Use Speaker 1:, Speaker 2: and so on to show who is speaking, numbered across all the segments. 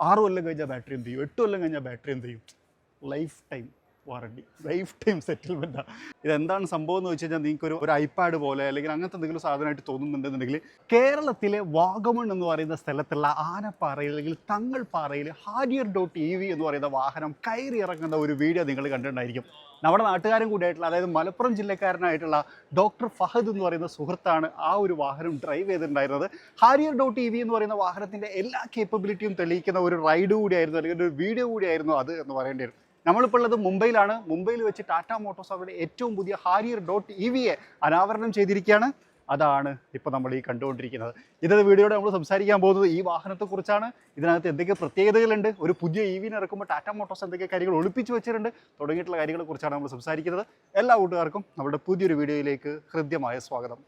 Speaker 1: ആറ് കൊല്ലം കഴിഞ്ഞാൽ ബാറ്ററി എന്ത് ചെയ്യും? എട്ട് കൊല്ലം കഴിഞ്ഞാൽ ബാറ്ററി എന്ത് ചെയ്യും? Lifetime warranty lifetime സെറ്റിൽമെന്റാണ് ഇതെന്താണ് സംഭവം എന്ന് വെച്ച് കഴിഞ്ഞാൽ നിങ്ങൾക്ക് ഒരു ഒരു ഐപാഡ് പോലെ അല്ലെങ്കിൽ അങ്ങനത്തെ എന്തെങ്കിലും സാധനമായിട്ട് തോന്നുന്നുണ്ടെന്നുണ്ടെങ്കിൽ കേരളത്തിലെ വാഗമൺ എന്ന് പറയുന്ന സ്ഥലത്തുള്ള ആനപ്പാറയിൽ അല്ലെങ്കിൽ തങ്ങൾ തങ്ങൾപ്പാറയിൽ ഹാരിയർ ഡോട്ട് ഇ വി എന്ന് പറയുന്ന വാഹനം കയറി ഇറങ്ങുന്ന ഒരു വീഡിയോ നിങ്ങൾ കണ്ടിട്ടുണ്ടായിരിക്കും. നമ്മുടെ നാട്ടുകാരും കൂടിയായിട്ടുള്ള അതായത് മലപ്പുറം ജില്ലക്കാരനായിട്ടുള്ള ഡോക്ടർ ഫഹദ് എന്ന് പറയുന്ന സുഹൃത്താണ് ആ ഒരു വാഹനം ഡ്രൈവ് ചെയ്തിട്ടുണ്ടായിരുന്നത്. ഹാരിയർ ഡോട്ട് ടി വി എന്ന് പറയുന്ന വാഹനത്തിന്റെ എല്ലാ കേപ്പബിലിറ്റിയും തെളിയിക്കുന്ന ഒരു റൈഡ് കൂടിയായിരുന്നു അല്ലെങ്കിൽ ഒരു വീഡിയോ കൂടിയായിരുന്നു അത് എന്ന് പറയേണ്ടി വരും. നമ്മളിപ്പോൾ ഉള്ളത് മുംബൈയിലാണ്. മുംബൈയിൽ വെച്ച് ടാറ്റ മോട്ടോഴ്സ് അവരുടെ ഏറ്റവും പുതിയ ഹാരിയർ ഡോട്ട് ഇ വിയെ അനാവരണം ചെയ്തിരിക്കുകയാണ്. അതാണ് ഇപ്പോൾ നമ്മൾ ഈ കണ്ടുകൊണ്ടിരിക്കുന്നത്. ഇന്നത്തെ വീഡിയോയുടെ നമ്മൾ സംസാരിക്കാൻ പോകുന്നത് ഈ വാഹനത്തെക്കുറിച്ചാണ്. ഇതിനകത്ത് എന്തൊക്കെ പ്രത്യേകതകളുണ്ട്? ഒരു പുതിയ ഇ വിന് ഇറക്കുമ്പോൾ ടാറ്റ മോട്ടോഴ്സ് എന്തൊക്കെ കാര്യങ്ങൾ ഒളിപ്പിച്ച് വെച്ചിട്ടുണ്ട്? തുടങ്ങിയിട്ടുള്ള കാര്യങ്ങളെക്കുറിച്ചാണ് നമ്മൾ സംസാരിക്കുന്നത്. എല്ലാ കൂട്ടുകാർക്കും നമ്മുടെ പുതിയൊരു വീഡിയോയിലേക്ക് ഹൃദ്യമായ സ്വാഗതം.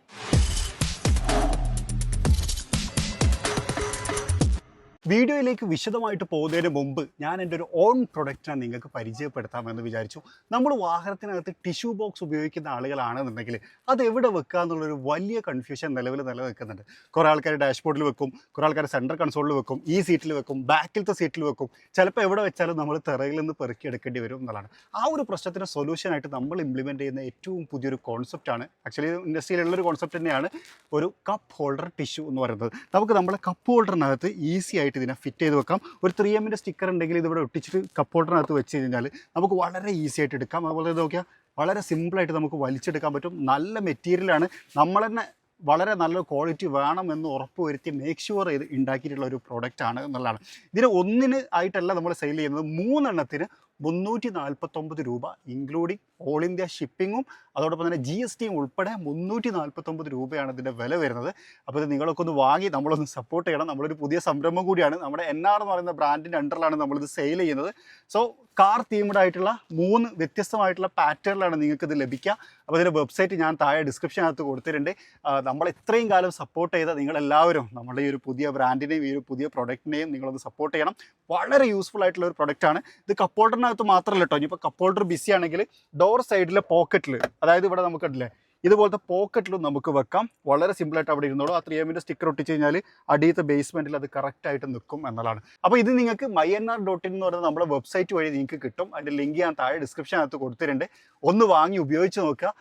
Speaker 1: വീഡിയോയിലേക്ക് വിശദമായിട്ട് പോകുന്നതിന് മുമ്പ് ഞാൻ എന്റെ ഒരു ഓൺ പ്രൊഡക്റ്റിനെ നിങ്ങൾക്ക് പരിചയപ്പെടുത്താമെന്ന് വിചാരിച്ചു. നമ്മൾ വാഹനത്തിനകത്ത് ടിഷ്യൂ ബോക്സ് ഉപയോഗിക്കുന്ന ആളുകളാണെന്നുണ്ടെങ്കിൽ അത് എവിടെ വെക്കുക എന്നുള്ളൊരു വലിയ കൺഫ്യൂഷൻ നിലവിൽ നിലനിൽക്കുന്നുണ്ട്. കുറേ ആൾക്കാർ ഡാഷ്ബോർഡിൽ വെക്കും കുറേ ആൾക്കാർ സെൻട്രൽ കൺസോളിൽ വെക്കും ഈ സീറ്റിൽ വെക്കും ബാക്കിലത്തെ സീറ്റിൽ വെക്കും. ചിലപ്പോൾ എവിടെ വെച്ചാലും നമ്മൾ തിറയിൽ നിന്ന് പെറുക്കി എടുക്കേണ്ടി വരും എന്നുള്ളതാണ്. ആ ഒരു പ്രശ്നത്തിന് സൊല്യൂഷനായിട്ട് നമ്മൾ ഇംപ്ലിമെന്റ് ചെയ്യുന്ന ഏറ്റവും പുതിയൊരു കോൺസെപ്റ്റാണ് ആക്ച്വലി ഇൻഡസ്ട്രിയിലുള്ളൊരു കോൺസെപ്റ്റ് തന്നെയാണ് ഒരു കപ്പ് ഹോൾഡർ ടിഷ്യൂ എന്ന് പറയുന്നത്. നമുക്ക് നമ്മുടെ കപ്പ് ഹോൾഡറിനകത്ത് ഈസി ഇതിനെ ഫിറ്റ് ചെയ്ത് വെക്കാം. ഒരു ത്രീ എമ്മിന്റെ സ്റ്റിക്കർ ഉണ്ടെങ്കിൽ ഇതിവിടെ ഒട്ടിച്ചിട്ട് കപ്പ് വെച്ച് കഴിഞ്ഞാൽ നമുക്ക് വളരെ ഈസി ആയിട്ട് എടുക്കാം. അതുപോലെ നോക്കിയാൽ വളരെ സിമ്പിളായിട്ട് നമുക്ക് വലിച്ചെടുക്കാൻ പറ്റും. നല്ല മെറ്റീരിയലാണ് നമ്മൾ തന്നെ വളരെ നല്ല ക്വാളിറ്റി വേണമെന്ന് ഉറപ്പ് വരുത്തി മേക്ക് ഷുവർ ചെയ്ത് ഉണ്ടാക്കിയിട്ടുള്ള ഒരു പ്രോഡക്റ്റ് ആണ് എന്നുള്ളതാണ്. ഇതിന് ഒന്നിന് ആയിട്ടല്ല നമ്മൾ സെയിൽ ചെയ്യുന്നത്. മൂന്നെണ്ണത്തിന് മുന്നൂറ്റി നാൽപ്പത്തൊമ്പത് രൂപ ഇൻക്ലൂഡിങ് ഓൾ ഇന്ത്യ ഷിപ്പിങ്ങും അതോടൊപ്പം തന്നെ ജി എസ് ടിയും ഉൾപ്പെടെ മുന്നൂറ്റി നാൽപ്പത്തൊമ്പത് രൂപയാണ് ഇതിന്റെ വില വരുന്നത്. അപ്പോൾ ഇത് നിങ്ങളൊക്കെ ഒന്ന് വാങ്ങി നമ്മളൊന്ന് സപ്പോർട്ട് ചെയ്യണം. നമ്മളൊരു പുതിയ സംരംഭം കൂടിയാണ്. നമ്മുടെ എൻ ആർ എന്ന് പറയുന്ന ബ്രാൻഡിന്റെ അണ്ടറിലാണ് നമ്മളിത് സെയിൽ ചെയ്യുന്നത്. സോ കാർ തീംഡ് ആയിട്ടുള്ള മൂന്ന് വ്യത്യസ്തമായിട്ടുള്ള പാറ്റേണിലാണ് നിങ്ങൾക്ക് ഇത് ലഭിക്കുക. അപ്പോൾ ഇതിന്റെ വെബ്സൈറ്റ് ഞാൻ താഴെ ഡിസ്ക്രിപ്ഷനകത്ത് കൊടുത്തിട്ടുണ്ട്. നമ്മൾ ഇത്രയും കാലം സപ്പോർട്ട് ചെയ്ത നിങ്ങളെല്ലാവരും നമ്മുടെ ഈ ഒരു പുതിയ ബ്രാൻഡിനെയും ഈ ഒരു പുതിയ പ്രൊഡക്റ്റിനെയും നിങ്ങളൊന്ന് സപ്പോർട്ട് ചെയ്യണം. വളരെ യൂസ്ഫുൾ ആയിട്ടുള്ള ഒരു പ്രൊഡക്റ്റാണ് ഇത് കപ്പോൾഡറിനകത്ത് മാത്രമല്ല കേട്ടോ ഇനിയിപ്പോൾ കപ്പോൾഡർ ബിസി ആണെങ്കിൽ ഡോർ സൈഡിലെ പോക്കറ്റിൽ അതായത് ഇവിടെ നമുക്ക് കണ്ടില്ലേ ഇതുപോലത്തെ പോക്കറ്റിലും നമുക്ക് വെക്കാം. വളരെ സിമ്പിളായിട്ട് അവിടെ ഇരുന്നോളൂ. ആ ത്രീ എമ്മിന്റെ സ്റ്റിക്കർ ഒട്ടിച്ച് കഴിഞ്ഞാൽ അടിയത്തെ ബേസ്മെന്റിൽ അത് കറക്റ്റായിട്ട് നിൽക്കും എന്നുള്ളതാണ്. അപ്പോൾ ഇത് നിങ്ങൾക്ക് my N R dot in എന്ന് പറയുന്നത് നമ്മുടെ വെബ്സൈറ്റ് വഴി നിങ്ങൾക്ക് കിട്ടും. അതിന്റെ ലിങ്ക് ഞാൻ താഴെ ഡിസ്ക്രിപ്ഷനകത്ത് കൊടുത്തിട്ടുണ്ട്. ഒന്ന് വാങ്ങി ഉപയോഗിച്ച് നോക്കുക.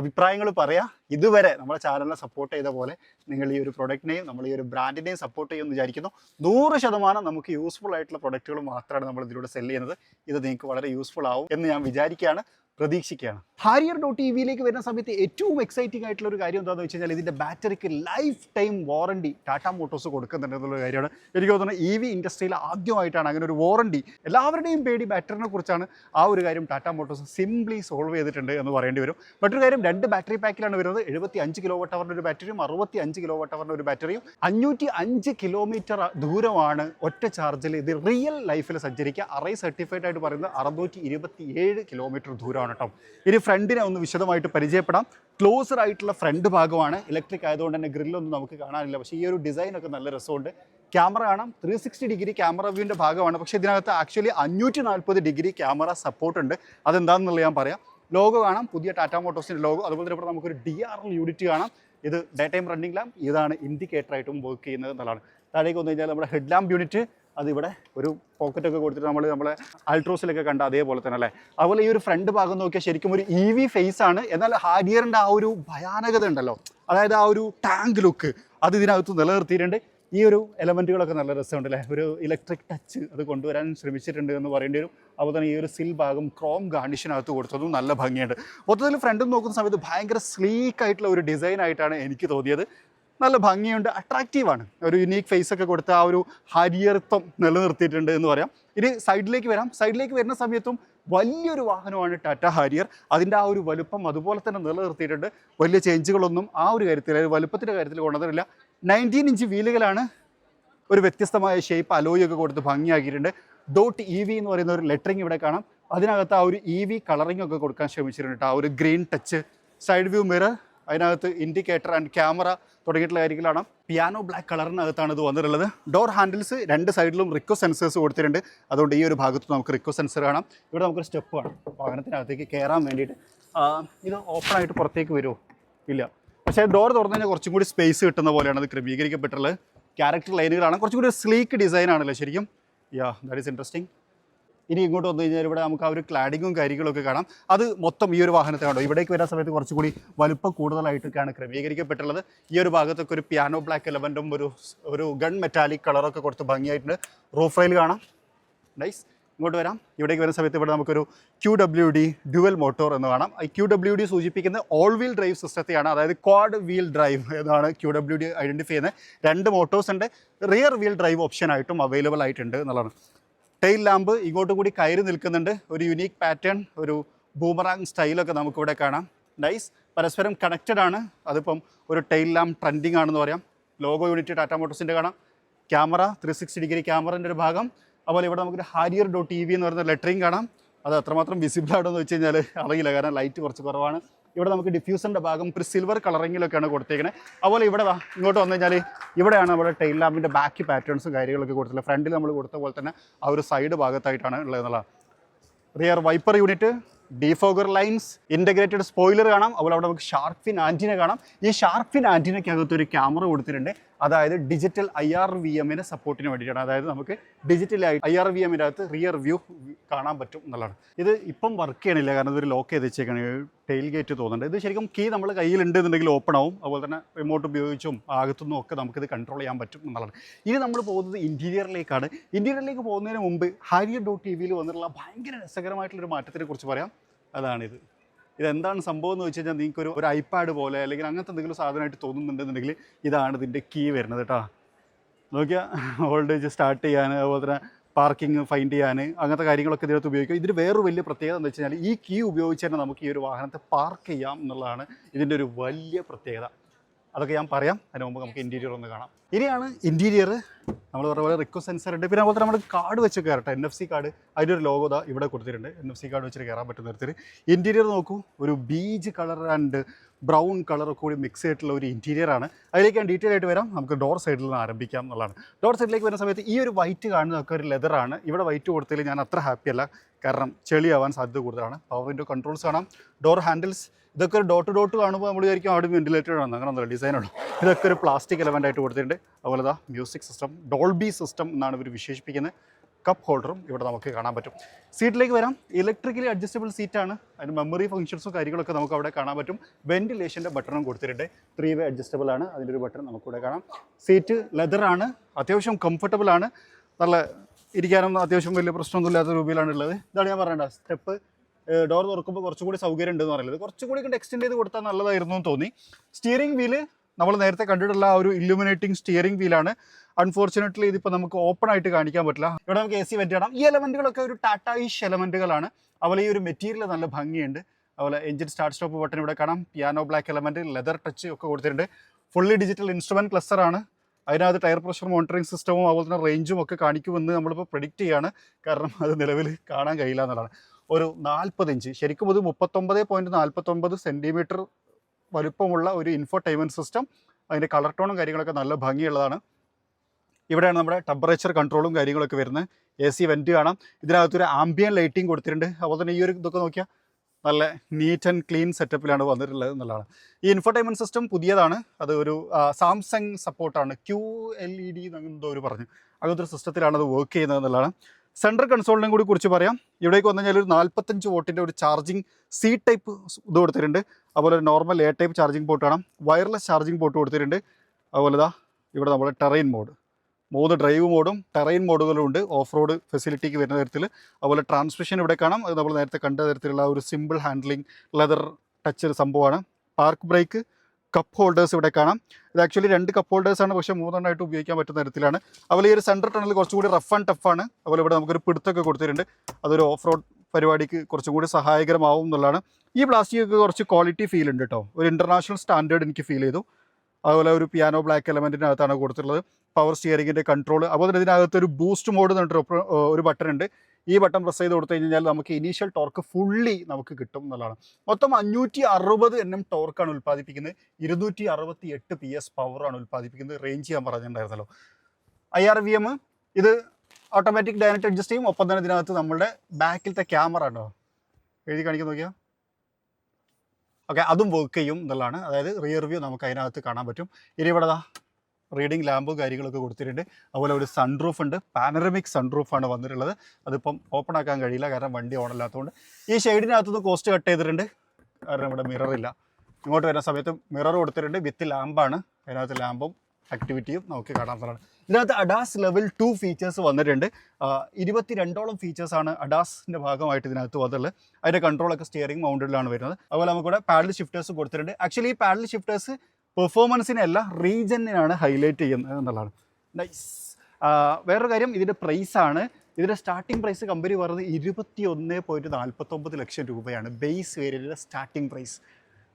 Speaker 1: അഭിപ്രായങ്ങൾ പറയാം. ഇതുവരെ നമ്മുടെ ചാനലിനെ സപ്പോർട്ട് ചെയ്ത പോലെ നിങ്ങൾ ഈ ഒരു പ്രൊഡക്റ്റിനെയും നമ്മൾ ഈ ഒരു ബ്രാൻഡിനെയും സപ്പോർട്ട് ചെയ്യുമെന്ന് വിചാരിക്കുന്നു. നൂറ് ശതമാനം നമുക്ക് യൂസ്ഫുൾ ആയിട്ടുള്ള പ്രൊഡക്റ്റുകൾ മാത്രമാണ് നമ്മൾ ഇതിലൂടെ സെൽ ചെയ്യുന്നത്. ഇത് നിങ്ങൾക്ക് വളരെ യൂസ്ഫുൾ ആവും എന്ന് ഞാൻ വിചാരിക്കുകയാണ്. പ്രതീക്ഷിക്കുകയാണ്. ഹാരിയർ ഡോട്ട് ടി വിയിലേക്ക് വരുന്ന സമയത്ത് ഏറ്റവും എക്സൈറ്റിംഗ് ആയിട്ടുള്ള ഒരു കാര്യം എന്താണെന്ന് വെച്ച് കഴിഞ്ഞാൽ ഇതിന്റെ ബാറ്ററിക്ക് lifetime warranty Tata Motors കൊടുക്കുന്നുണ്ട് എന്നുള്ള കാര്യമാണ്. എനിക്ക് തോന്നുന്നത് ഇ വി ഇൻഡസ്ട്രിയിൽ ആദ്യമായിട്ടാണ് അങ്ങനെ ഒരു വാറണ്ടി എല്ലാവരുടെയും പേടി ബാറ്ററിനെ കുറിച്ചാണ് ആ ഒരു കാര്യം ടാറ്റ മോട്ടോഴ്സ് സിംപ്ലി സോൾവ് ചെയ്തിട്ടുണ്ട് എന്ന് പറയേണ്ടി വരും. മറ്റൊരു കാര്യം രണ്ട് ബാറ്ററി പാക്കിലാണ് വരുന്നത്. എഴുപത്തി അഞ്ച് കിലോ വട്ട് അവറിന്റെ ഒരു ബാറ്ററിയും അറുപത്തി അഞ്ച് കിലോ വട്ട് അവറിന്റെ ഒരു ബാറ്ററിയും അഞ്ഞൂറ്റി അഞ്ച് കിലോമീറ്റർ ദൂരമാണ് ഒറ്റ ചാർജിൽ ഇത് റിയൽ ലൈഫിൽ സഞ്ചരിക്കുക. അറേ സർട്ടിഫൈഡ് ആയിട്ട് പറയുന്നത് അറുന്നൂറ്റി ഇരുപത്തി ഏഴ് കിലോമീറ്റർ ദൂരമാണ്. കേട്ടോ ഇനി ഫ്രണ്ടിനെ ഒന്ന് വിശദമായിട്ട് പരിചയപ്പെടാം. ക്ലോസർ ആയിട്ടുള്ള ഫ്രണ്ട് ഭാഗമാണ് ഇലക്ട്രിക് ആയതുകൊണ്ട് തന്നെ ഗ്രില്ലൊന്നും നമുക്ക് കാണാനില്ല. പക്ഷേ ഈ ഒരു ഡിസൈൻ ഒക്കെ നല്ല രസമുണ്ട്. ക്യാമറ കാണാം. ത്രീ സിക്സ്റ്റി ഡിഗ്രി ക്യാമറ വ്യൂവിന്റെ ഭാഗമാണ്. പക്ഷേ ഇതിനകത്ത് ആക്ച്വലി അഞ്ഞൂറ്റി നാൽപ്പത് ഡിഗ്രി ക്യാമറ സപ്പോർട്ട് ഉണ്ട്. അതെന്താണെന്നുള്ള ഞാൻ പറയാം. ലോഗോ കാണാം. പുതിയ ടാറ്റാ മോട്ടോഴ്സിന്റെ ലോഗോ അതുപോലെ തന്നെ ഇവിടെ നമുക്കൊരു ഡി ആർ എൽ യൂണിറ്റ് കാണാം. ഇത് ഡേ ടൈം റണ്ണിംഗ് ലാമ്പ് ഇതാണ് ഇൻഡിക്കേറ്ററായിട്ടും വർക്ക് ചെയ്യുന്നത് എന്നുള്ളതാണ്. താഴേക്ക് വന്നു കഴിഞ്ഞാൽ നമ്മുടെ ഹെഡ് ലാമ്പ് യൂണിറ്റ് അതിവിടെ ഒരു പോക്കറ്റ് ഒക്കെ കൊടുത്തിട്ട് നമ്മൾ നമ്മളെ അൾട്രോസിലൊക്കെ കണ്ട അതേപോലെ തന്നെ അല്ലേ? അതുപോലെ ഈ ഒരു ഫ്രണ്ട് ഭാഗം നോക്കിയാൽ ശരിക്കും ഒരു ഇ വി ഫേസ് ആണ്. എന്നാൽ ഹാരിയറിന്റെ ആ ഒരു ഭയാനകത ഉണ്ടല്ലോ. അതായത് ആ ഒരു ടാങ്ക് ലുക്ക് അത് ഇതിനകത്ത് നിലനിർത്തിയിട്ടുണ്ട്. ഈ ഒരു എലമെന്റുകളൊക്കെ നല്ല രസമുണ്ട് അല്ലേ? ഒരു ഇലക്ട്രിക് ടച്ച് അത് കൊണ്ടുവരാൻ ശ്രമിച്ചിട്ടുണ്ട് എന്ന് പറയേണ്ടി വരും. അതുപോലെ തന്നെ ഈ ഒരു സിൽ ഭാഗം ക്രോം ഗാർണിഷിനകത്ത് കൊടുത്തതും നല്ല ഭംഗിയുണ്ട്. മൊത്തത്തിൽ ഫ്രണ്ടും നോക്കുന്ന സമയത്ത് ഭയങ്കര സ്ലീക്ക് ആയിട്ടുള്ള ഒരു ഡിസൈൻ ആയിട്ടാണ് എനിക്ക് തോന്നിയത്. നല്ല ഭംഗിയുണ്ട്. അട്രാക്റ്റീവാണ് ഒരു യുനീക്ക് ഫേസ് ഒക്കെ കൊടുത്ത് ആ ഒരു ഹരിയർത്വം നിലനിർത്തിയിട്ടുണ്ട് എന്ന് പറയാം. ഇനി സൈഡിലേക്ക് വരാം. സൈഡിലേക്ക് വരുന്ന സമയത്തും വലിയൊരു വാഹനമാണ് ടാറ്റ ഹാരിയർ അതിന്റെ ആ ഒരു വലുപ്പം അതുപോലെ തന്നെ നിലനിർത്തിയിട്ടുണ്ട്. വലിയ ചേഞ്ചുകളൊന്നും ആ ഒരു കാര്യത്തിൽ വലുപ്പത്തിന്റെ കാര്യത്തിൽ കൊണ്ടുവന്നിട്ടില്ല. നയന്റീൻ ഇഞ്ച് വീലുകളാണ് ഒരു വ്യത്യസ്തമായ ഷേപ്പ് അലോയൊക്കെ കൊടുത്ത് ഭംഗിയാക്കിയിട്ടുണ്ട്. ഡോട്ട് ഇ വി എന്ന് പറയുന്ന ഒരു ലെറ്ററിങ് ഇവിടെ കാണാം. അതിനകത്ത് ആ ഒരു ഇ വി കളറിംഗ് ഒക്കെ കൊടുക്കാൻ ശ്രമിച്ചിട്ടുണ്ട്. ആ ഒരു green touch side view mirror അതിനകത്ത് ഇൻഡിക്കേറ്റർ ആൻഡ് ക്യാമറ തുടങ്ങിയിട്ടുള്ള കാര്യങ്ങളാണ്. പിയാനോ ബ്ലാക്ക് കളറിനകത്താണ് ഇത് വന്നിട്ടുള്ളത്. ഡോർ ഹാൻഡിൽസ് രണ്ട് സൈഡിലും റിക്കോ സെൻസേഴ്സ് കൊടുത്തിട്ടുണ്ട്. അതുകൊണ്ട് ഈ ഒരു ഭാഗത്ത് നമുക്ക് റിക്കോ സെൻസർ കാണാം. ഇവിടെ നമുക്കൊരു സ്റ്റെപ്പ് കാണാം വാഹനത്തിനകത്തേക്ക് കയറാൻ വേണ്ടിയിട്ട്. ഇത് ഓപ്പണായിട്ട് പുറത്തേക്ക് വരുമോ? ഇല്ല. പക്ഷേ ഡോർ തുറന്നു കഴിഞ്ഞാൽ കുറച്ചും കൂടി സ്പേസ് കിട്ടുന്ന പോലെയാണ് അത് ക്രമീകരിക്കപ്പെട്ടുള്ളത് ക്യാരക്ടർ ലൈനുകളാണ് കുറച്ചും കൂടി സ്ലീക്ക് ഡിസൈൻ ആണല്ലോ ശരിക്കും? യാ ദാറ്റ് ഈസ് ഇൻട്രസ്റ്റിംഗ് ഇനി ഇങ്ങോട്ട് വന്നു കഴിഞ്ഞാൽ ഇവിടെ നമുക്ക് ആ ഒരു ക്ലാഡിങ്ങും കാര്യങ്ങളൊക്കെ കാണാം. അത് മൊത്തം ഈ ഒരു വാഹനത്തെ കണ്ടോ? ഇവിടേക്ക് വരുന്ന സമയത്ത് കുറച്ചുകൂടി വലുപ്പം കൂടുതലായിട്ടൊക്കെയാണ് ക്രമീകരിക്കപ്പെട്ടുള്ളത് ഈ ഒരു ഭാഗത്തൊക്കെ ഒരു പിയാനോ ബ്ലാക്ക് എലമെന്റും ഒരു ഒരു ഗൺ മെറ്റാലിക് കളറൊക്കെ കൊടുത്ത് ഭംഗിയായിട്ടുണ്ട്. റൂഫ് റെയിൽ കാണാം. നൈസ് ഇങ്ങോട്ട് വരാം. ഇവിടേക്ക് വരുന്ന സമയത്ത് ഇവിടെ നമുക്കൊരു Q W D dual motor എന്ന് കാണാം. ഈ ക്യൂ ഡബ്ല്യു ഡി സൂചിപ്പിക്കുന്ന ഓൾ വീൽ ഡ്രൈവ് സിസ്റ്റത്തെയാണ്. അതായത് ക്വാഡ് വീൽ ഡ്രൈവ് എന്നാണ് ക്യൂ ഡബ്ല്യു ഡി ഐഡന്റിഫൈ ചെയ്യുന്നത്. രണ്ട് മോട്ടോഴ്സ് ഉണ്ട്. റിയർ വീൽ ഡ്രൈവ് ഓപ്ഷൻ ആയിട്ടും അവൈലബിൾ ആയിട്ടുണ്ട് എന്നുള്ളതാണ്. ടെയിൽ ലാമ്പ് ഇങ്ങോട്ട് കൂടി കയറി നിൽക്കുന്നുണ്ട്. ഒരു യുനീക്ക് പാറ്റേൺ ഒരു ബൂമറാങ് സ്റ്റൈലൊക്കെ നമുക്കിവിടെ കാണാം. നൈസ് പരസ്പരം കണക്റ്റഡ് ആണ്. അതിപ്പം ഒരു ടെയിൽ ലാമ്പ് ട്രെൻഡിങ് ആണെന്ന് പറയാം. ലോഗോ യൂണിറ്റ് ടാറ്റ മോട്ടോഴ്സിന്റെ കാണാം. ക്യാമറ ത്രീ സിക്സ്റ്റി ഡിഗ്രി ക്യാമറന്റെ ഒരു ഭാഗം. അതുപോലെ ഇവിടെ നമുക്കൊരു ഹാരിയർ ഡോട്ട് ടി വി എന്ന് പറയുന്ന ലെറ്ററിങ് കാണാം. അത് അത്രമാത്രം വിസിബിൾ ആണെന്ന് വെച്ച് കഴിഞ്ഞാൽ അറിയില്ല. കാരണം ലൈറ്റ് കുറച്ച് കുറവാണ്. ഇവിടെ നമുക്ക് ഡിഫ്യൂസറിന്റെ ഭാഗം ഒരു സിൽവർ കളറിങ്ങിലൊക്കെയാണ് കൊടുത്തേക്കുന്നത് അതുപോലെ ഇവിടെ ഇങ്ങോട്ട് വന്നു കഴിഞ്ഞാൽ ഇവിടെയാണ് നമ്മുടെ ടെയിൽ ലാമ്പിന്റെ ബാക്കി പാറ്റേൺസും കാര്യങ്ങളൊക്കെ കൊടുത്തിട്ടുള്ളത്. ഫ്രണ്ടിൽ നമ്മൾ കൊടുത്ത പോലെ തന്നെ ആ ഒരു സൈഡ് ഭാഗത്തായിട്ടാണ് ഉള്ളത് എന്നുള്ളത്. Rear wiper unit defogger lines integrated spoiler കാണാം. അതുപോലെ അവിടെ നമുക്ക് ഷാർക്ക് ഫിൻ ആന്റിന കാണാം. ഈ ഷാർക്ക് ഫിൻ ആന്റിനയ്ക്കകത്ത് ഒരു ക്യാമറ കൊടുത്തിട്ടുണ്ട്. അതായത് ഡിജിറ്റൽ ഐ ആർ വി എമ്മിന് സപ്പോർട്ടിന് വേണ്ടിയിട്ടാണ്. അതായത് നമുക്ക് ഡിജിറ്റലായി ഐ ആർ വി എമ്മിന്റെ അകത്ത് റിയർ വ്യൂ കാണാൻ പറ്റും എന്നുള്ളതാണ്. ഇത് ഇപ്പം വർക്ക് ചെയ്യണില്ല. കാരണം ഇതൊരു ലോക്ക് ചെയ്ത് വെച്ചേക്കാണ്. ടെയിൽ ഗേറ്റ് തോന്നുന്നുണ്ട്. ഇത് ശരിക്കും കീ നമ്മൾ കയ്യിലുണ്ട് എന്നുണ്ടെങ്കിൽ ഓപ്പൺ ആവും. അതുപോലെ തന്നെ റിമോട്ട് ഉപയോഗിച്ചും അകത്തുനിന്നും ഒക്കെ നമുക്കിത് കൺട്രോൾ ചെയ്യാൻ പറ്റും എന്നുള്ളതാണ്. ഇനി നമ്മൾ പോകുന്നത് ഇന്റീരിയറിലേക്കാണ് ഇന്റീരിയറിലേക്ക് പോകുന്നതിന് മുമ്പ് ഹാരിയർ ഡോട്ട് ടി വിയിൽ വന്നിട്ടുള്ള ഭയങ്കര രസകരമായിട്ടുള്ളൊരു മാറ്റത്തിനെ കുറിച്ച് പറയാം. അതാണിത്. ഇതെന്താണ് സംഭവം എന്ന് വെച്ച് കഴിഞ്ഞാൽ നിങ്ങൾക്ക് ഒരു ഒരു ഐപാഡ് പോലെ അല്ലെങ്കിൽ അങ്ങനത്തെ എന്തെങ്കിലും സാധനമായിട്ട് തോന്നുന്നുണ്ടെന്നുണ്ടെങ്കിൽ ഇതാണ് ഇതിന്റെ കീ വരുന്നത് കേട്ടോ. നോക്കിയാൽ ഓൾഡേജ് സ്റ്റാർട്ട് ചെയ്യാൻ അതുപോലെ തന്നെ പാർക്കിംഗ് ഫൈൻഡ് ചെയ്യാൻ അങ്ങനത്തെ കാര്യങ്ങളൊക്കെ ഇതിനകത്ത് ഉപയോഗിക്കും. ഇതിന് വേറൊരു വലിയ പ്രത്യേകത എന്ന് വെച്ച് കഴിഞ്ഞാൽ ഈ കീ ഉപയോഗിച്ച് തന്നെ നമുക്ക് ഈ ഒരു വാഹനത്തെ പാർക്ക് ചെയ്യാം എന്നുള്ളതാണ് ഇതിന്റെ ഒരു വലിയ പ്രത്യേകത. അതൊക്കെ ഞാൻ പറയാം. അതിന് മുമ്പ് നമുക്ക് ഇന്റീരിയർ ഒന്ന് കാണാം. ഇനിയാണ് ഇന്റീരിയർ നമ്മൾ പറഞ്ഞ പോലെ റിക്വ സെൻസർ ഉണ്ട്. പിന്നെ അതുപോലെ നമ്മൾ കാർഡ് വെച്ച് കയറട്ടെ എൻ എഫ് സി കാർഡ് അതിന്റെ ഒരു ലോഗോ ദാ ഇവിടെ കൊടുത്തിട്ടുണ്ട്. എൻ എഫ് സി കാർഡ് വെച്ചിട്ട് കയറാൻ പറ്റുന്ന തരത്തിൽ ഇന്റീരിയർ നോക്കൂ. ഒരു beige colour and brown colour കൂടി മിക്സ് ആയിട്ടുള്ള ഒരു ഇന്റീരിയർ ആണ്. അതിലേക്ക് ഞാൻ ഡീറ്റെയിൽ ആയിട്ട് വരാം. നമുക്ക് ഡോർ സൈഡിൽ നിന്ന് ആരംഭിക്കാം എന്നുള്ളതാണ്. ഡോർ സൈഡിലേക്ക് വരുന്ന സമയത്ത് ഈ ഒരു വൈറ്റ് കാണുന്നതൊക്കെ ഒരു ലെതറാണ് ഇവിടെ വൈറ്റ് കൊടുത്തതിൽ ഞാൻ അത്ര ഹാപ്പി അല്ല. കാരണം ചെളിയാവാൻ സാധ്യത കൂടുതലാണ്. പവർ വിൻഡോ കൺട്രോൾസ് കാണാം. ഡോർ ഹാൻഡിൽസ് ഇതൊക്കെ ഒരു ഡോട്ട് ഡോട്ട് കാണുമ്പോൾ നമ്മൾ വിചാരിക്കും അവിടെ വെന്റിലേറ്റഡ് ആണ്. അങ്ങനെ ഒന്നുമില്ല ഡിസൈനുള്ളൂ ഇതൊക്കെ ഒരു പ്ലാസ്റ്റിക് എലമെന്റ് ആയിട്ട് കൊടുത്തിട്ടുണ്ട്. അതുപോലെ ദാ മ്യൂസിക് സിസ്റ്റം ഡോൾബി സിസ്റ്റം എന്നാണ് ഇവർ വിശേഷിപ്പിക്കുന്നത് കപ്പ് ഹോൾഡറും ഇവിടെ നമുക്ക് കാണാൻ പറ്റും. സീറ്റിലേക്ക് വരാം. ഇലക്ട്രിക്കലി അഡ്ജസ്റ്റബിൾ സീറ്റാണ് അതിന് മെമ്മറി ഫംഗ്ഷൻസും കാര്യങ്ങളൊക്കെ നമുക്ക് അവിടെ കാണാൻ പറ്റും. വെന്റിലേഷന്റെ ബട്ടണും കൊടുത്തിട്ടുണ്ട്. ത്രീ വേ അഡ്ജസ്റ്റബിൾ ആണ്. അതിന്റെ ഒരു ബട്ടൺ നമുക്കിവിടെ കാണാം. സീറ്റ് ലെതറാണ് അത്യാവശ്യം കംഫർട്ടബിൾ ആണ്. നല്ല ഇരിക്കാനൊന്നും അത്യാവശ്യം വലിയ പ്രശ്നമൊന്നും ഇല്ലാത്ത രൂപയിലാണ് ഉള്ളത്. ഇതാണ് ഞാൻ പറയേണ്ടത് സ്റ്റെപ്പ് ഡോർ തുറക്കുമ്പോൾ കുറച്ചുകൂടി സൗകര്യം ഉണ്ടെന്ന് പറയുന്നത്. കുറച്ചുകൂടി കൊണ്ട് എക്സ്റ്റെൻഡ് ചെയ്ത് കൊടുത്താൽ നല്ലതായിരുന്നു എന്ന് തോന്നി. സ്റ്റിയറിംഗ് വീൽ നമ്മൾ നേരത്തെ കണ്ടിട്ടുള്ള ആ ഒരു ഇല്ലുമിനേറ്റിംഗ് സ്റ്റിയറിംഗ് വീലാണ് അൺഫോർച്ചുനേറ്റ്ലി ഇതിപ്പോൾ നമുക്ക് ഓപ്പൺ ആയിട്ട് കാണിക്കാൻ പറ്റില്ല. ഇവിടെ നമുക്ക് എ സി വെന്റ് ഈ എലമെന്റുകളൊക്കെ ഒരു ടാറ്റായിഷ് എലമെന്റുകളാണ് അതുപോലെ ഈ ഒരു മെറ്റീരിയൽ നല്ല ഭംഗിയുണ്ട്. അതുപോലെ എഞ്ചിൻ സ്റ്റാർട്ട് സ്റ്റോപ്പ് ബട്ടൺ ഇവിടെ കാണാം. Piano black element leather touch ഒക്കെ കൊടുത്തിട്ടുണ്ട്. ഫുള്ളി ഡിജിറ്റൽ ഇൻസ്ട്രുമെന്റ് ക്ലസ്റ്റർ ആണ്. അതിനകത്ത് ടയർ പ്രഷർ മോണിറ്ററിംഗ് സിസ്റ്റവും അതുപോലെ തന്നെ റേഞ്ചും ഒക്കെ കാണിക്കുമെന്ന് നമ്മളിപ്പോൾ പ്രെഡിക്റ്റ് ചെയ്യാണ്. കാരണം അത് നിലവിൽ കാണാൻ കഴിയില്ല എന്നുള്ളതാണ്. ഒരു നാൽപ്പത് ഇഞ്ച് ശരിക്കും ഇത് മുപ്പത്തൊമ്പത് പോയിന്റ് നാൽപ്പത്തൊമ്പത് സെന്റിമീറ്റർ വലുപ്പമുള്ള ഒരു ഇൻഫോടൈൻമെന്റ് സിസ്റ്റം അതിന്റെ കളർ ടോണും കാര്യങ്ങളൊക്കെ നല്ല ഭംഗിയുള്ളതാണ്. ഇവിടെയാണ് നമ്മുടെ ടെമ്പറേച്ചർ കൺട്രോളും കാര്യങ്ങളൊക്കെ വരുന്നത്. എ സി വെന്റ് കാണാം. ഇതിനകത്തൊരു ആംബിയൻ ലൈറ്റിംഗ് കൊടുത്തിട്ടുണ്ട്. അതുപോലെ തന്നെ ഈ ഒരു ഇതൊക്കെ നോക്കിയാൽ നല്ല നീറ്റ് ആൻഡ് ക്ലീൻ സെറ്റപ്പിലാണ് വന്നിട്ടുള്ളത് എന്നുള്ളതാണ്. ഈ ഇൻഫോർടൈൻമെന്റ് സിസ്റ്റം പുതിയതാണ്. അത് ഒരു സാംസങ് സപ്പോർട്ടാണ് ക്യൂ എൽ ഇ ഡി എന്തോ ഒരു പറഞ്ഞു. അങ്ങനത്തെ ഒരു സിസ്റ്റത്തിലാണ് അത് വർക്ക് ചെയ്യുന്നത് എന്നുള്ളതാണ്. സെൻട്രൽ കൺസോളിനെ കൂടി കുറിച്ച് പറയാം. ഇവിടേക്ക് വന്നു കഴിഞ്ഞാൽ ഒരു നാൽപ്പത്തഞ്ച് വോട്ടിന്റെ ഒരു ചാർജിങ് സി ടൈപ്പ് ഇത് കൊടുത്തിട്ടുണ്ട്. അതുപോലെ ഒരു normal A type charging port കാണാം വയർലെസ് ചാർജിങ് പോർട്ട് കൊടുത്തിട്ടുണ്ട്. അതുപോലെ ഇതാ ഇവിടെ നമ്മുടെ ടെറൈൻ മോഡ്. മൂന്ന് ഡ്രൈവ് മോഡും ടെറൈൻ മോഡുകളും ഉണ്ട്. ഓഫ് റോഡ് ഫെസിലിറ്റിക്ക് വരുന്ന തരത്തിൽ. അതുപോലെ ട്രാൻസ്മിഷൻ ഇവിടെ കാണാം. അത് നമ്മൾ നേരത്തെ കണ്ട തരത്തിലുള്ള ഒരു സിമ്പിൾ ഹാൻഡ്ലിംഗ് ലെതർ ടച്ച് സംഭവമാണ്. പാർക്ക് ബ്രേക്ക് കപ്പ് ഹോൾഡേഴ്സ് ഇവിടെ കാണാം. ഇത് ആക്ച്വലി രണ്ട് കപ്പ് ഹോൾഡേഴ്സ് ആണ് പക്ഷേ മൂന്നെണ്ണമായിട്ട് ഉപയോഗിക്കാൻ പറ്റുന്ന തരത്തിലാണ്. അതുപോലെ ഈ ഒരു സെന്റർ ടണൽ കുറച്ചുകൂടി റഫ് ആൻഡ് ടഫ് ആണ്. അതുപോലെ ഇവിടെ നമുക്കൊരു പിടുത്തൊക്കെ കൊടുത്തിട്ടുണ്ട്. അതൊരു ഓഫ് റോഡ് പരിപാടിക്ക് കുറച്ചും കൂടി സഹായകരമാവും എന്നുള്ളതാണ്. ഈ പ്ലാസ്റ്റിക് ഒക്കെ കുറച്ച് ക്വാളിറ്റി ഫീൽ ഉണ്ട് കേട്ടോ ഒരു ഇന്റർനാഷണൽ സ്റ്റാൻഡേർഡ് എനിക്ക് ഫീൽ ചെയ്തു. അതുപോലെ ഒരു പിയാനോ ബ്ലാക്ക് എലമെന്റിനകത്താണ് കൊടുത്തിട്ടുള്ളത്. പവർ സ്റ്റിയറിങ്ങിന്റെ കൺട്രോൾ അതുപോലെ ഇതിനകത്ത് ഒരു ബൂസ്റ്റ് മോഡ് എന്ന് ഒരു ബട്ടൺ ഉണ്ട്. ഈ ബട്ടൺ പ്രസ് ചെയ്ത് കൊടുത്തു കഴിഞ്ഞാൽ നമുക്ക് ഇനീഷ്യൽ ടോർക്ക് ഫുള്ളി നമുക്ക് കിട്ടും എന്നുള്ളതാണ്. മൊത്തം അഞ്ഞൂറ്റി അറുപത് എൻ എം ടോർക്കാണ് ഉൽപ്പാദിപ്പിക്കുന്നത്. ഇരുന്നൂറ്റി അറുപത്തി എട്ട് പി എസ് പവറാണ് ഉൽപ്പാദിപ്പിക്കുന്നത്. റേഞ്ച് ഞാൻ പറഞ്ഞിട്ടുണ്ടായിരുന്നല്ലോ. ഐ ആർ വി എം ഇത് ഓട്ടോമാറ്റിക് ഡയറക്റ്റ് അഡ്ജസ്റ്റ് ചെയ്യും. ഒപ്പം തന്നെ ഇതിനകത്ത് നമ്മുടെ ബാക്കിലത്തെ ക്യാമറ ഉണ്ടോ? എഴുതി കാണിക്കാൻ നോക്കിയാൽ ഓക്കെ അതും വർക്ക് ചെയ്യും എന്നുള്ളതാണ്. അതായത് റിയർ വ്യൂ നമുക്ക് അതിനകത്ത് കാണാൻ പറ്റും. ഇനി ഇവിടെ റീഡിംഗ് ലാമ്പും കാര്യങ്ങളൊക്കെ കൊടുത്തിട്ടുണ്ട്. അതുപോലെ ഒരു സൺറൂഫ് ഉണ്ട്. പാനറമിക് സൺറൂഫാണ് വന്നിട്ടുള്ളത്. അതിപ്പം ഓപ്പൺ ആക്കാൻ കഴിയില്ല. കാരണം വണ്ടി ഓൺ അല്ലാത്തതുകൊണ്ട്. ഈ ഷെയ്ഡിനകത്തുനിന്ന് കോസ്റ്റ് കട്ട് ചെയ്തിട്ടുണ്ട്. കാരണം ഇവിടെ മിറർ ഇല്ല. ഇങ്ങോട്ട് വരുന്ന സമയത്ത് മിറർ കൊടുത്തിട്ടുണ്ട്. വിത്ത് ലാമ്പാണ് അതിനകത്ത് ലാമ്പും ആക്ടിവിറ്റിയും നമുക്ക് കാണാൻ ഇതിനകത്ത് അഡാസ് ലെവൽ ടു ഫീച്ചേഴ്സ് വന്നിട്ടുണ്ട്. ഇരുപത്തി രണ്ടോളം ഫീച്ചേഴ്സാണ് അഡാസിന്റെ ഭാഗമായിട്ട് ഇതിനകത്ത് വന്നിട്ടുള്ളത്. അതിന്റെ കൺട്രോളൊക്കെ സ്റ്റിയറിംഗ് മൗണ്ടിലാണ് വരുന്നത്. അതുപോലെ നമുക്കിവിടെ പാഡൽ ഷിഫ്റ്റേഴ്സ് കൊടുത്തിട്ടുണ്ട്. ആക്ച്വലി ഈ പാഡൽ ഷിഫ്റ്റേഴ്സ് പെർഫോമൻസിനല്ല റീജനിനാണ് ഹൈലൈറ്റ് ചെയ്യുന്നത് എന്നുള്ളതാണ്. നൈസ് വേറൊരു കാര്യം ഇതിന്റെ പ്രൈസാണ് ഇതിന്റെ സ്റ്റാർട്ടിംഗ് പ്രൈസ് കമ്പനി പറയുന്നത് ഇരുപത്തി ഒന്ന് പോയിന്റ് നാൽപ്പത്തൊമ്പത് ലക്ഷം രൂപയാണ്. ബേസ് വേരിയന്റിന്റെ സ്റ്റാർട്ടിംഗ് പ്രൈസ്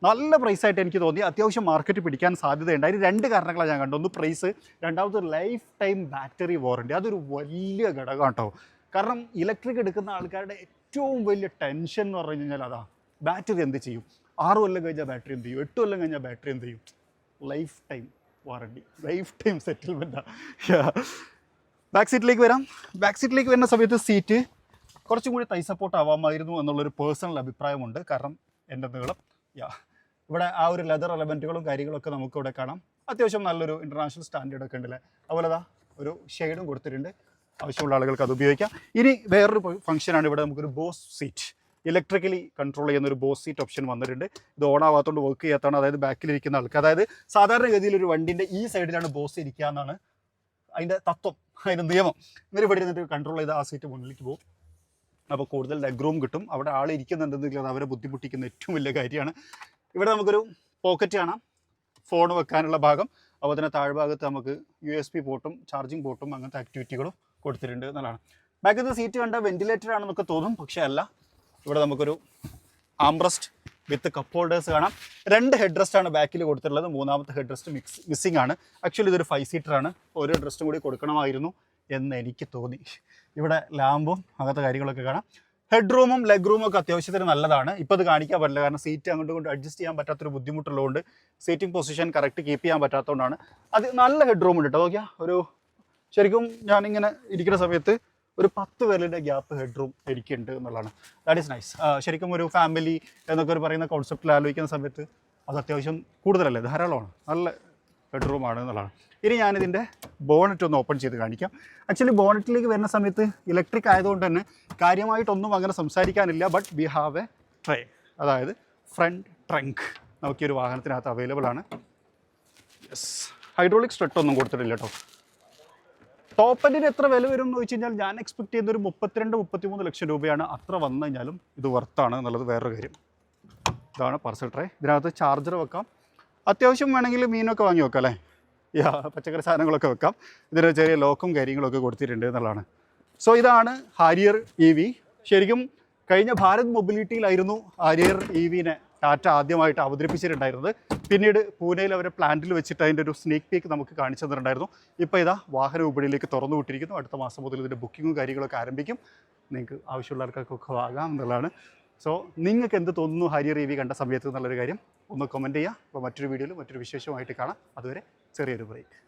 Speaker 1: നല്ല പ്രൈസ് ആയിട്ട് എനിക്ക് തോന്നി. അത്യാവശ്യം മാർക്കറ്റ് പിടിക്കാൻ സാധ്യതയുണ്ട് അതിന് രണ്ട് കാരണങ്ങളാണ് ഞാൻ കണ്ടു ഒന്ന് പ്രൈസ് രണ്ടാമത് ലൈഫ് ടൈം ബാറ്ററി വാറണ്ടി അതൊരു വലിയ ഘടകം കേട്ടോ കാരണം ഇലക്ട്രിക് എടുക്കുന്ന ആൾക്കാരുടെ ഏറ്റവും വലിയ ടെൻഷൻ എന്ന് പറഞ്ഞു കഴിഞ്ഞാൽ അതാ. ബാറ്ററി എന്ത് ചെയ്യും? ആറ് കൊല്ലം കഴിഞ്ഞാൽ ബാറ്ററി എന്ത് ചെയ്യും? എട്ട് കൊല്ലം കഴിഞ്ഞാൽ ബാറ്ററി എന്ത് ചെയ്യും? Lifetime warranty. ലൈഫ് ടൈം സെറ്റിൽമെന്റാണ് ബാക്ക് സീറ്റിലേക്ക് വരാം. ബാക്ക് സീറ്റിലേക്ക് വരുന്ന സമയത്ത് സീറ്റ് കുറച്ചും കൂടി തൈ സപ്പോർട്ട് ആവാമായിരുന്നു എന്നുള്ളൊരു പേഴ്സണൽ അഭിപ്രായമുണ്ട്. കാരണം എന്റെ നീളം. യാ. ഇവിടെ ആ ഒരു ലെതർ എലമെന്റുകളും കാര്യങ്ങളൊക്കെ നമുക്ക് ഇവിടെ കാണാം. അത്യാവശ്യം നല്ലൊരു ഇന്റർനാഷണൽ സ്റ്റാൻഡേർഡ് ഒക്കെ ഉണ്ടല്ലേ? അതുപോലെ അതാ ഒരു ഷെയ്ഡും കൊടുത്തിട്ടുണ്ട്. ആവശ്യമുള്ള ആളുകൾക്ക് അത് ഉപയോഗിക്കാം. ഇനി വേറൊരു ഫംഗ്ഷനാണ് ഇവിടെ നമുക്കൊരു ബോസ് സീറ്റ് ഇലക്ട്രിക്കലി കൺട്രോൾ ചെയ്യുന്ന ഒരു ബോസ് സീറ്റ് ഓപ്ഷൻ വന്നിട്ടുണ്ട്. ഇത് ഓൺ ആവാത്തതുകൊണ്ട് വർക്ക് ചെയ്യാത്തതാണ് അതായത് ബാക്കിലിരിക്കുന്ന ആൾക്ക്. അതായത് സാധാരണഗതിയിൽ ഒരു വണ്ടിന്റെ ഈ സൈഡിലാണ് ബോസ് ഇരിക്കുക എന്നാണ് അതിന്റെ തത്വം അതിന്റെ നിയമം. ഇന്നലെ ഇവിടെ ഇരുന്നിട്ട് കൺട്രോൾ ചെയ്ത് ആ സീറ്റ് മുന്നിലേക്ക് പോകും. അപ്പോൾ കൂടുതൽ ലെഗ് റൂം കിട്ടും. അവിടെ ആൾ ഇരിക്കുന്നുണ്ടെങ്കിൽ അത് അവരെ ബുദ്ധിമുട്ടിക്കുന്ന ഏറ്റവും വലിയ കാര്യമാണ്. ഇവിടെ നമുക്കൊരു പോക്കറ്റ് കാണാം. ഫോൺ വെക്കാനുള്ള ഭാഗം. അതുപോലെ തന്നെ താഴ്ഭാഗത്ത് നമുക്ക് യു എസ് പി പോർട്ടും ചാർജിങ് പോർട്ടും അങ്ങനത്തെ ആക്ടിവിറ്റികളും കൊടുത്തിട്ടുണ്ട് എന്നുള്ളതാണ്. ബാക്കിൽ സീറ്റ് കണ്ട വെന്റിലേറ്റർ ആണെന്നൊക്കെ തോന്നും പക്ഷേ അല്ല. ഇവിടെ നമുക്കൊരു ആംബ്രസ്റ്റ് വിത്ത് കപ്പ് ഹോൾഡേഴ്സ് കാണാം. രണ്ട് ഹെഡ് റെസ്റ്റ് ആണ് ബാക്കിൽ കൊടുത്തിട്ടുള്ളത്. മൂന്നാമത്തെ ഹെഡ് റെസ്റ്റ് മിക്സ് മിസ്സിംഗ് ആണ്. ആക്ച്വലി ഇതൊരു ഫൈവ് സീറ്റർ ആണ്. ഒരു ഡ്രസ്റ്റും കൂടി കൊടുക്കണമായിരുന്നു എന്ന് എനിക്ക് തോന്നി. ഇവിടെ ലാമ്പും അങ്ങനത്തെ കാര്യങ്ങളൊക്കെ കാണാം. ഹെഡ് റൂമും ലെഗ് റൂമും ഒക്കെ അത്യാവശ്യത്തിന് നല്ലതാണ്. ഇപ്പോൾ അത് കാണിക്കാൻ പറ്റില്ല. കാരണം സീറ്റ് അങ്ങോട്ട് കൊണ്ട് അഡ്ജസ്റ്റ് ചെയ്യാൻ പറ്റാത്തൊരു ബുദ്ധിമുട്ടുള്ളതുകൊണ്ട് സീറ്റിംഗ് പൊസിഷൻ കറക്റ്റ് കീപ്പ് ചെയ്യാൻ പറ്റാത്തതുകൊണ്ടാണ്. അത് നല്ല ഹെഡ് റൂം ഉണ്ട് കേട്ടോ നോക്കിയാൽ ഒരു ശരിക്കും ഞാനിങ്ങനെ ഇരിക്കുന്ന സമയത്ത് ഒരു പത്ത് പേരുടെ ഗ്യാപ്പ് ഹെഡ് റൂം എനിക്കുണ്ട് എന്നുള്ളതാണ്. ദാറ്റ് ഈസ് നൈസ് ശരിക്കും ഒരു ഫാമിലി എന്നൊക്കെ ഒരു പറയുന്ന കോൺസെപ്റ്റിൽ ആലോചിക്കുന്ന സമയത്ത് അത് അത്യാവശ്യം കൂടുതലല്ലേ? ധാരാളമാണ്. നല്ല ഹെഡ് റൂമാണ് എന്നുള്ളതാണ്. ഇനി ഞാനിതിന്റെ ബോണറ്റ് ഒന്ന് ഓപ്പൺ ചെയ്ത് കാണിക്കാം. ആക്ച്വലി ബോണറ്റിലേക്ക് വരുന്ന സമയത്ത് ഇലക്ട്രിക് ആയതുകൊണ്ട് തന്നെ കാര്യമായിട്ടൊന്നും അങ്ങനെ സംസാരിക്കാനില്ല but we have a tray അതായത് ഫ്രണ്ട് ട്രങ്ക് നമുക്ക് ഈ ഒരു വാഹനത്തിനകത്ത് അവൈലബിൾ ആണ്. യെസ് ഹൈഡ്രോളിക് സ്ട്രെട്ടൊന്നും കൊടുത്തിട്ടില്ല കേട്ടോ. ടോപ്പ് എൻഡിന് എത്ര വില വരും എന്ന് വെച്ച് കഴിഞ്ഞാൽ ഞാൻ എക്സ്പെക്ട് ചെയ്യുന്ന ഒരു മുപ്പത്തിരണ്ട് മുപ്പത്തിമൂന്ന് ലക്ഷം രൂപയാണ്. അത്ര വന്നു കഴിഞ്ഞാലും ഇത് വർത്താണ് എന്നുള്ളത് വേറൊരു കാര്യം. ഇതാണ് പാർസൽ ട്രേ ഇതിനകത്ത് ചാർജർ വെക്കാം. അത്യാവശ്യം വേണമെങ്കിൽ മീനൊക്കെ വാങ്ങി വെക്കാം അല്ലേ? യാ പച്ചക്കറി സാധനങ്ങളൊക്കെ വെക്കാം. ഇതിന് ചെറിയ ലോക്കും കാര്യങ്ങളൊക്കെ കൊടുത്തിട്ടുണ്ട് എന്നുള്ളതാണ്. സോ ഇതാണ് ഹാരിയർ ഇ വി ശരിക്കും കഴിഞ്ഞ ഭാരത് മൊബിലിറ്റിയിലായിരുന്നു ഹാരിയർ ഇ വിനെ ടാറ്റ ആദ്യമായിട്ട് അവതരിപ്പിച്ചിട്ടുണ്ടായിരുന്നത്. പിന്നീട് പൂനെയിൽ അവരെ പ്ലാന്റിൽ വെച്ചിട്ട് അതിന്റെ ഒരു സ്നേക്ക് പീക്ക് നമുക്ക് കാണിച്ചു തന്നിട്ടുണ്ടായിരുന്നു. ഇപ്പോൾ ഇതാ വാഹന വിപണിയിലേക്ക് തുറന്നു വിട്ടിരിക്കുന്നു. അടുത്ത മാസം മുതൽ ഇതിന്റെ ബുക്കിങ്ങും കാര്യങ്ങളൊക്കെ ആരംഭിക്കും. നിങ്ങൾക്ക് ആവശ്യമുള്ള ആൾക്കാർക്കൊക്കെ ആകാം എന്നുള്ളതാണ്. സോ നിങ്ങൾക്ക് എന്ത് തോന്നുന്നു ഹരിയർ ഇ വി കണ്ട സമയത്ത് എന്നുള്ളൊരു കാര്യം? ഒന്ന് കമന്റ് ചെയ്യുക. അപ്പോൾ മറ്റൊരു വീഡിയോയിൽ മറ്റൊരു വിശേഷമായിട്ട് കാണാം. അതുവരെ ചെറിയൊരു ബ്രേക്ക്